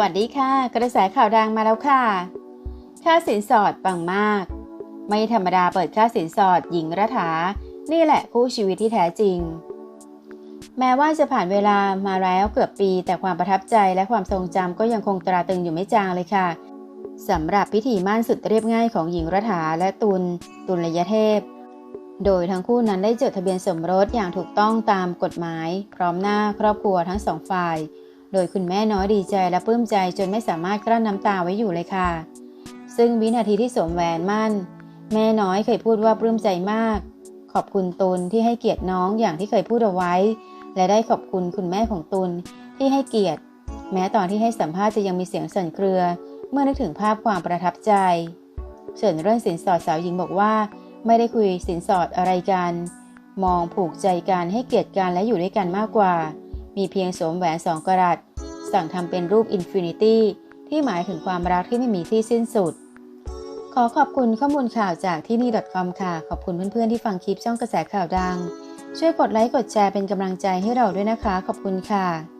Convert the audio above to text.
วัสดีค่ะ กระแสข่าวดังมาแล้วค่ะ ค่าสินสอดปังมาก ไม่ธรรมดาเปิดค่าสินสอดหญิงรัฐา นี่แหละคู่ชีวิตที่แท้จริง แม้ว่าจะผ่านเวลามาแล้วเกือบปี แต่ความประทับใจและความทรงจำก็ยังคงตราตรึงอยู่ไม่จางเลยค่ะสำหรับพิธีมั่นสุดเรียบง่ายของหญิงรัฐาและตุลตุลยเทพ โดยทั้งคู่นั้นได้จดทะเบียนสมรสอย่างถูกต้องตามกฎหมาย พร้อมหน้าครอบครัวทั้งสองฝ่าย โดยคุณแม่น้อยดีใจและปลื้มใจจนไม่สามารถกลั้นน้ำตาไว้อยู่เลยค่ะ ซึ่งวินาทีที่สวมแหวนมั่น แม่น้อยเคยพูดว่าปลื้มใจมาก ขอบคุณตุลที่ให้เกียรติน้องอย่างที่เคยพูดเอาไว้ และได้ขอบคุณคุณแม่ของตุลที่ให้เกียรติ แม้ตอนที่ให้สัมภาษณ์จะยังมีเสียงสั่นเครือ เมื่อนึกถึงภาพความประทับใจ ส่วนเรื่องสินสอดสาวหญิงบอกว่า ไม่ได้คุยสินสอดอะไรกัน มองผูกใจกันให้เกียรติกันและอยู่ด้วยกันมากกว่ามีเพียงสวมแหวนสองกะรัต สั่งทำเป็นรูปอินฟินิตี้ที่หมายถึงความรักที่ไม่มีที่สิ้นสุด ขอขอบคุณข้อมูลข่าวจากที่นี่ .com ค่ะ ขอบคุณเพื่อนๆที่ฟังคลิปช่องกระแสข่าวดัง ช่วยกดไลค์กดแชร์เป็นกำลังใจให้เราด้วยนะคะ ขอบคุณค่ะ